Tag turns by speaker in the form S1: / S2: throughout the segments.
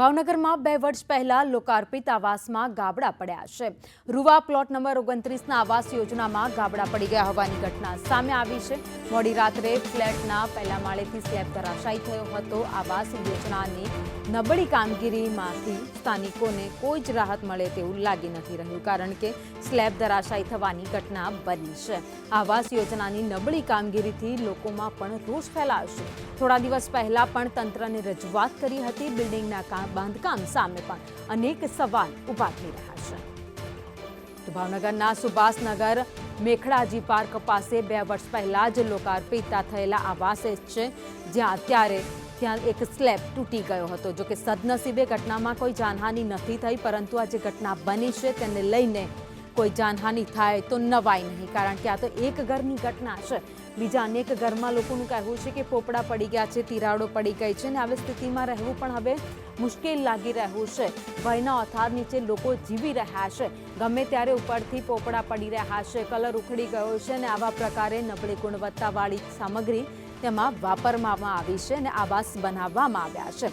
S1: ભાવનગરમાં બે વર્ષ પહેલા લોકાર્પિત આવાસમાં ગાબડા પડ્યા છે. રૂવા પ્લોટ નંબર ઓગણત્રીસના આવાસ યોજનામાં ગાબડા પડી ગયા હોવાની ઘટના સામે આવી છે. મોડી રાત્રે ફ્લેટના પહેલા માળેથી સ્લેબ ધરાશાયી થયો હતો. આવાસ યોજનાની નબળી કામગીરીમાંથી સ્થાનિકોને કોઈ જ રાહત મળે તેવું લાગી નથી રહ્યું, કારણ કે સ્લેબ ધરાશાયી થવાની ઘટના બની છે. આવાસ યોજનાની નબળી કામગીરીથી લોકોમાં પણ રોષ ફેલાવશે થોડા દિવસ પહેલા પણ તંત્રને રજૂઆત કરી હતી, બિલ્ડિંગના બાંધકામ સામે પણ અનેક સવાલ ઊભા થઈ રહ્યા છે. તો ભાવનગરના સુભાષનગર મેખડાજી પાર્ક પાસે બે વર્ષ પહેલા જ લોકાર્પિત થયેલા આવાસ છે, જ્યાં અત્યારે ત્યાં એક સ્લેબ તૂટી ગયો હતો જોકે સદનસીબે ઘટનામાં કોઈ જાનહાનિ નથી થઈ, પરંતુ આ જે ઘટના બની છે તેને લઈને કોઈ જાનહાનિ થાય તો નવાય નહીં, કારણ કે આ તો એક ઘરની ઘટના છે. બીજા અનેક ઘરમાં લોકોનું કહેવું છે કે પોપડા પડી ગયા છે, તિરાડો પડી ગઈ છે અને આવી સ્થિતિમાં રહેવું પણ હવે મુશ્કેલ લાગી રહ્યું છે. ભયના અથાર નીચે લોકો જીવી રહ્યા છે. ગમે ત્યારે ઉપરથી પોપડા પડી રહ્યા છે, કલર ઉખડી ગયો છે અને આવા પ્રકારે નબળી ગુણવત્તાવાળી સામગ્રી તેમાં વાપરવામાં આવી છે અને આવાસ બનાવવામાં આવ્યા છે.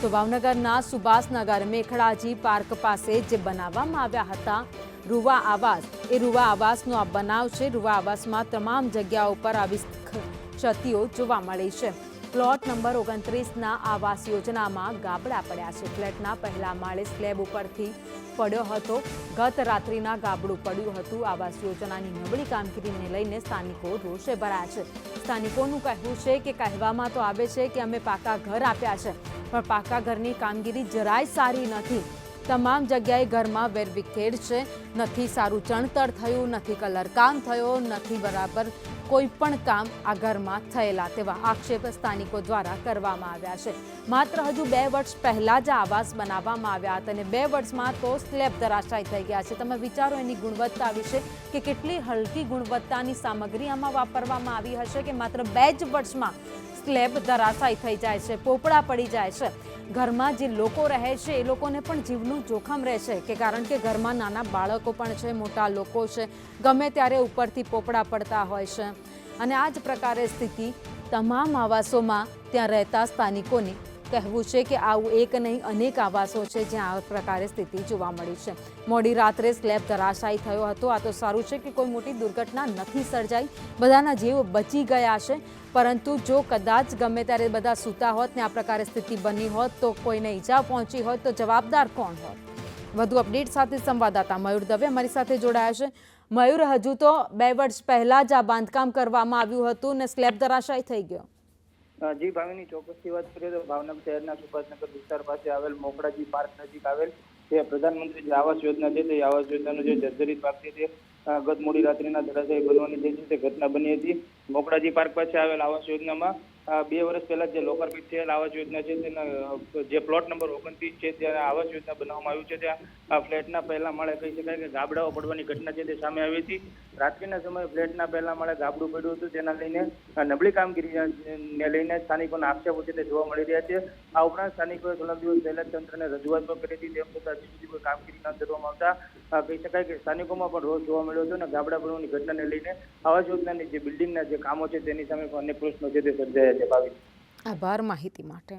S1: તો ભાવનગરના સુભાષનગર મેખડાજી પાર્ક પાસે જે બનાવવામાં આવ્યા હતા, રૂવા આવાસ, એ રૂવા આવાસનો આ બનાવ છે. રૂવા આવાસમાં તમામ જગ્યાઓ પર આવી ક્ષતિઓ જોવા મળી છે. પ્લોટ નંબર ઓગણત્રીસના આવાસ યોજનામાં ગાબડા પડ્યા છે. ફ્લેટના પહેલા માળે સ્લેબ ઉપરથી પડ્યો હતો. ગત રાત્રિના ગાબડું પડ્યું હતું. આવાસ યોજનાની નબળી કામગીરીને લઈને સ્થાનિકો રોષે ભરાયા છે. સ્થાનિકોનું કહેવું છે કે કહેવામાં તો આવે છે કે અમે પાકા ઘર આપ્યા છે, પણ પાકા ઘરની કામગીરી જરાય સારી નથી. તમામ જગ્યાએ ઘરમાં વેરવિખેર છે, નથી સારું ચણતર થયું, નથી કલર કામ થયો, નથી બરાબર કોઈ પણ કામ આ ઘરમાં થયેલા તેવા આક્ષેપ સ્થાનિકો દ્વારા કરવામાં આવ્યા છે. માત્ર હજુ બે વર્ષ પહેલા જ આવાસ બનાવવામાં આવ્યા હતા અને બે વર્ષમાં તો સ્લેબ ધરાશાય થઈ ગયા છે. તમે વિચારો એની ગુણવત્તા વિશે કે કેટલી હલકી ગુણવત્તાની સામગ્રી આમાં વાપરવામાં આવી હશે કે માત્ર બે જ વર્ષમાં સ્લેબ ધરાશાય થઈ જાય છે, પોપડા પડી જાય છે. ઘરમાં જે લોકો રહે છે, એ લોકોને પણ જીવનું જોખમ રહે છે કે કારણ કે ઘરમાં નાના બાળકો પણ છે, મોટા લોકો છે, ગમે ત્યારે ઉપરથી પોપડા પડતા હોય છે. અને આ જ પ્રકારે સ્થિતિ તમામ આવાસોમાં ત્યાં રહેતા સ્થાનિકોની કહેવું છે કે આવું એક નહીં, અનેક આવાસો છે જ્યાં આ પ્રકારે સ્થિતિ જોવા મળી છે. મોડી રાત્રે સ્લેબ ધરાશાયી થયો હતો. આ તો સારું છે કે કોઈ મોટી દુર્ઘટના નથી સર્જાઈ. બધાના જીવ બચી ગયા છે. પરંતુ જો કદાચ ગમે ત્યારે બધા સૂતા હોત ને આ પ્રકારે સ્થિતિ બની હોત, તો કોઈને ઈજા પહોંચી હોત, તો જવાબદાર કોણ હોત? વધુ અપડેટ સાથે સંવાદદાતા મયુર દવે અમારી સાથે જોડાયા છે. મયુર, હજુ તો બે વર્ષ પહેલાં જ આ બાંધકામ કરવામાં આવ્યું હતું ને સ્લેબ ધરાશાય થઈ ગયો.
S2: જી, ભાવિની ચોક્કસથી વાત કરીએ તો ભાવનગર શહેરના સુભાષનગર વિસ્તાર પાસે આવેલ મોકળાજી પાર્ક નજીક આવેલ જે પ્રધાનમંત્રી જે આવાસ યોજના છે, તે આવાસ યોજનાનો જે જર્જરિત ભાગ છે, તે ગત મોડી રાત્રિના ધરાશાયી બનવાની જે છે, તે ઘટના બની હતી. મોકળાજી પાર્ક પાસે આવેલ આવાસ યોજનામાં બે વર્ષ પહેલા જે લોકાર્પિત થયેલ આવાસ યોજના છે, તેના જે પ્લોટ નંબર ઓગણત્રીસ છે ત્યાં આવાસ યોજના બનાવવામાં આવ્યું છે. ત્યાં ફ્લેટના પહેલા માળે કહી શકાય કે ગાબડાઓ પડવાની ઘટના છે, તે સામે આવી હતી. રાત્રિના સમયે ફ્લેટના પહેલા માળે ગાબડું પડ્યું હતું તેના લઈને નબળી કામગીરીને લઈને સ્થાનિકોના આક્ષેપો છે, તે જોવા મળી રહ્યા છે. આ ઉપરાંત સ્થાનિકોએ થોડા દિવસ પહેલા તંત્રને રજૂઆત પણ કરી હતી. તેમ છતાં હજી સુધી કોઈ કામગીરી ન કરવામાં આવતા કહી શકાય કે સ્થાનિકોમાં પણ રોષ જોવા મળ્યો હતો અને ગાબડા પડવાની ઘટનાને લઈને આવાસ યોજનાની જે બિલ્ડિંગના જે કામો છે, તેની સામે પણ અનેક પ્રશ્નો છે, તે સર્જાયા છે
S1: આભાર માહિતી માટે.